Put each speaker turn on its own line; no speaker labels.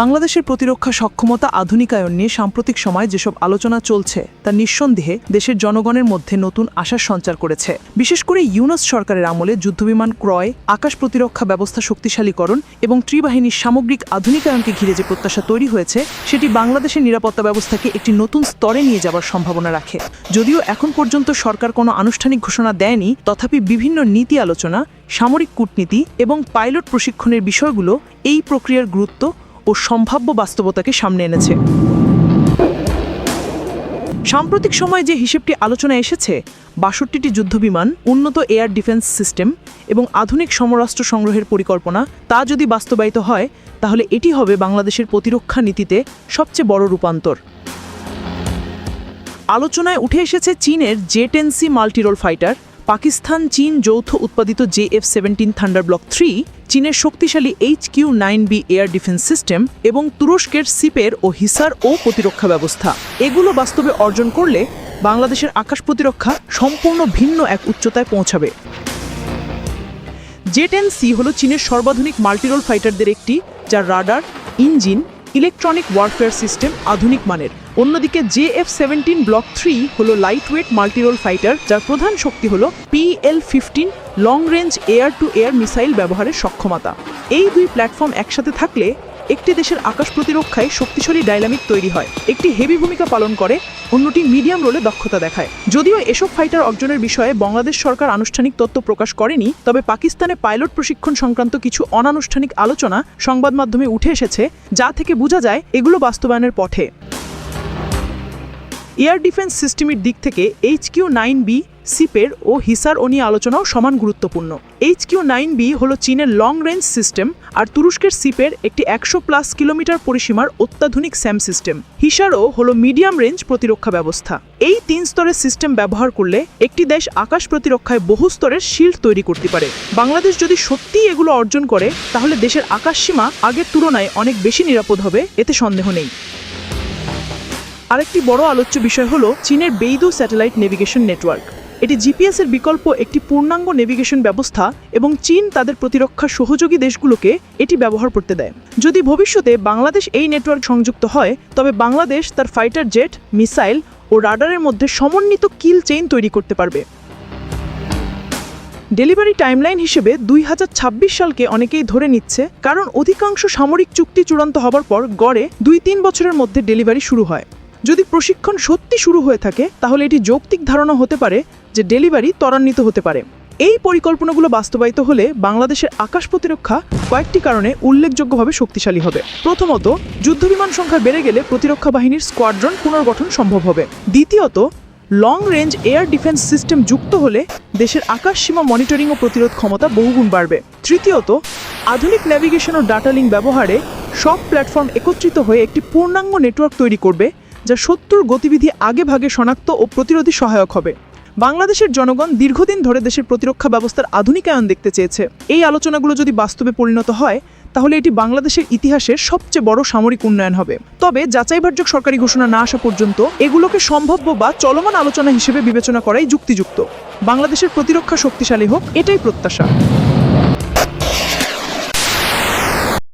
বাংলাদেশের প্রতিরক্ষা সক্ষমতা আধুনিকায়ন নিয়ে সাম্প্রতিক সময় যেসব আলোচনা চলছে, তা নিঃসন্দেহে দেশের জনগণের মধ্যে নতুন আশার সঞ্চার করেছে। বিশেষ করে ইউনাস সরকারের আমলে যুদ্ধবিমান ক্রয়, আকাশ প্রতিরক্ষা ব্যবস্থা শক্তিশালীকরণ এবং ত্রিবাহিনীর সামগ্রিক আধুনিকায়নকে ঘিরে যে প্রত্যাশা তৈরি হয়েছে, সেটি বাংলাদেশের নিরাপত্তা ব্যবস্থাকে একটি নতুন স্তরে নিয়ে যাবার সম্ভাবনা রাখে। যদিও এখন পর্যন্ত সরকার কোনো আনুষ্ঠানিক ঘোষণা দেয়নি, তথাপি বিভিন্ন নীতি আলোচনা, সামরিক কূটনীতি এবং পাইলট প্রশিক্ষণের বিষয়গুলো এই প্রক্রিয়ার গুরুত্ব ও সম্ভাব্য বাস্তবতাকে সামনে এনেছে। সাম্প্রতিক সময়ে যে হিসেবটি আলোচনায় এসেছে, বাষট্টিটি যুদ্ধবিমান, উন্নত এয়ার ডিফেন্স সিস্টেম এবং আধুনিক সমরাষ্ট্র সংগ্রহের পরিকল্পনা, তা যদি বাস্তবায়িত হয়, তাহলে এটি হবে বাংলাদেশের প্রতিরক্ষা নীতিতে সবচেয়ে বড় রূপান্তর। আলোচনায় উঠে এসেছে চীনের J ten multirole fighter Pakistan, চীন যৌথ উৎপাদিত J F seventeen thunder block three, চীনের শক্তিশালী H Q nine B air defence system এবং তুরস্কের সিপের ও হিসার ও প্রতিরক্ষা ব্যবস্থা। এগুলো বাস্তবে অর্জন করলে বাংলাদেশের আকাশ প্রতিরক্ষা সম্পূর্ণ ভিন্ন এক উচ্চতায় পৌঁছাবে। জে টেন সি হল চীনের সর্বাধুনিক মাল্টিরোল ফাইটারদের একটি, যার radar, engine, electronic warfare system আধুনিক মানের। অন্যদিকে J F seventeen block three হল লাইট ওয়েট মাল্টিরোল ফাইটার যার প্রধান শক্তি হল PL fifteen long range air to air missile ব্যবহারের সক্ষমতা। এই দুই প্ল্যাটফর্ম একসাথে থাকলে একটি দেশের আকাশ প্রতিরক্ষায় শক্তিশালী ডাইনামিক তৈরি হয়, একটি হেভি ভূমিকা পালন করে, অন্যটি মিডিয়াম রোলে দক্ষতা দেখায়। যদিও এসব ফাইটার অর্জনের বিষয়ে বাংলাদেশ সরকার আনুষ্ঠানিক তথ্য প্রকাশ করেনি, তবে পাকিস্তানে পাইলট প্রশিক্ষণ সংক্রান্ত কিছু অনানুষ্ঠানিক আলোচনা সংবাদ মাধ্যমে উঠে এসেছে, যা থেকে বোঝা যায় এগুলো বাস্তবায়নের পথে। এয়ার ডিফেন্স সিস্টেমের দিক থেকে এইচ কিউ নাইন বি, সিপের ও হিসার ও নিয়ে আলোচনাও সমান গুরুত্বপূর্ণ। এইচ কিউ নাইন বি হল চীনের লং রেঞ্জ সিস্টেম আর তুরস্কের সিপের একটি একশো প্লাস কিলোমিটার পরিসীমার অত্যাধুনিক স্যাম সিস্টেম। হিসারও হল মিডিয়াম রেঞ্জ প্রতিরক্ষা ব্যবস্থা। এই তিন স্তরের সিস্টেম ব্যবহার করলে একটি দেশ আকাশ প্রতিরক্ষায় বহু স্তরের শিল্ড তৈরি করতে পারে। বাংলাদেশ যদি সত্যিই এগুলো অর্জন করে, তাহলে দেশের আকাশ সীমা আগের তুলনায় অনেক বেশি নিরাপদ হবে, এতে সন্দেহ নেই। আরেকটি বড় আলোচ্য বিষয় হলো চীনের বেইদু স্যাটেলাইট নেভিগেশন নেটওয়ার্ক। এটি জিপিএস এর বিকল্প একটি পূর্ণাঙ্গ নেভিগেশন ব্যবস্থা এবং চীন তাদের প্রতিরক্ষা সহযোগী দেশগুলোকে এটি ব্যবহার করতে দেয়। যদি ভবিষ্যতে বাংলাদেশ এই নেটওয়ার্ক সংযুক্ত হয়, তবে বাংলাদেশ তার ফাইটার জেট, মিসাইল ও রাডারের মধ্যে সমন্বিত কিল চেইন তৈরি করতে পারবে। ডেলিভারি টাইমলাইন হিসেবে দুই হাজার ছাব্বিশ সালকে অনেকেই ধরে নিচ্ছে, কারণ অধিকাংশ সামরিক চুক্তি চূড়ান্ত হবার পর গড়ে দুই তিন বছরের মধ্যে ডেলিভারি শুরু হয়। যদি প্রশিক্ষণ সত্যি শুরু হয়ে থাকে, তাহলে এটি যৌক্তিক ধারণা হতে পারে যে ডেলিভারি ত্বরান্বিত হতে পারে। এই পরিকল্পনাগুলো বাস্তবায়িত হলে বাংলাদেশের আকাশ প্রতিরক্ষা কয়েকটি কারণে উল্লেখযোগ্যভাবে শক্তিশালী হবে। প্রথমত, যুদ্ধবিমান সংখ্যা বেড়ে গেলে প্রতিরক্ষা বাহিনীর স্কোয়াড্রন পুনর্গঠন সম্ভব হবে। দ্বিতীয়ত long range air defence system যুক্ত হলে দেশের আকাশ সীমা মনিটরিং ও প্রতিরোধ ক্ষমতা বহুগুণ বাড়বে। তৃতীয়ত, আধুনিক ন্যাভিগেশন ও ডাটা লিঙ্ক ব্যবহারে সব প্ল্যাটফর্ম একত্রিত হয়ে একটি পূর্ণাঙ্গ নেটওয়ার্ক তৈরি করবে যা শত্রুর গতিবিধি আগে ভাগে শনাক্ত ও প্রতিরোধী সহায়ক হবে। বাংলাদেশের জনগণ দীর্ঘদিন ধরে দেশের প্রতিরক্ষা ব্যবস্থার আধুনিকায়ন দেখতে চেয়েছে। এই আলোচনাগুলো যদি বাস্তবে পরিণত হয়, তাহলে এটি বাংলাদেশের ইতিহাসের সবচেয়ে বড় সামরিক উন্নয়ন হবে। তবে যাচাইভার্যক সরকারি ঘোষণা না আসা পর্যন্ত এগুলোকে সম্ভাব্য বা চলমান আলোচনা হিসেবে বিবেচনা করাই যুক্তিযুক্ত। বাংলাদেশের প্রতিরক্ষা শক্তিশালী হোক, এটাই প্রত্যাশা।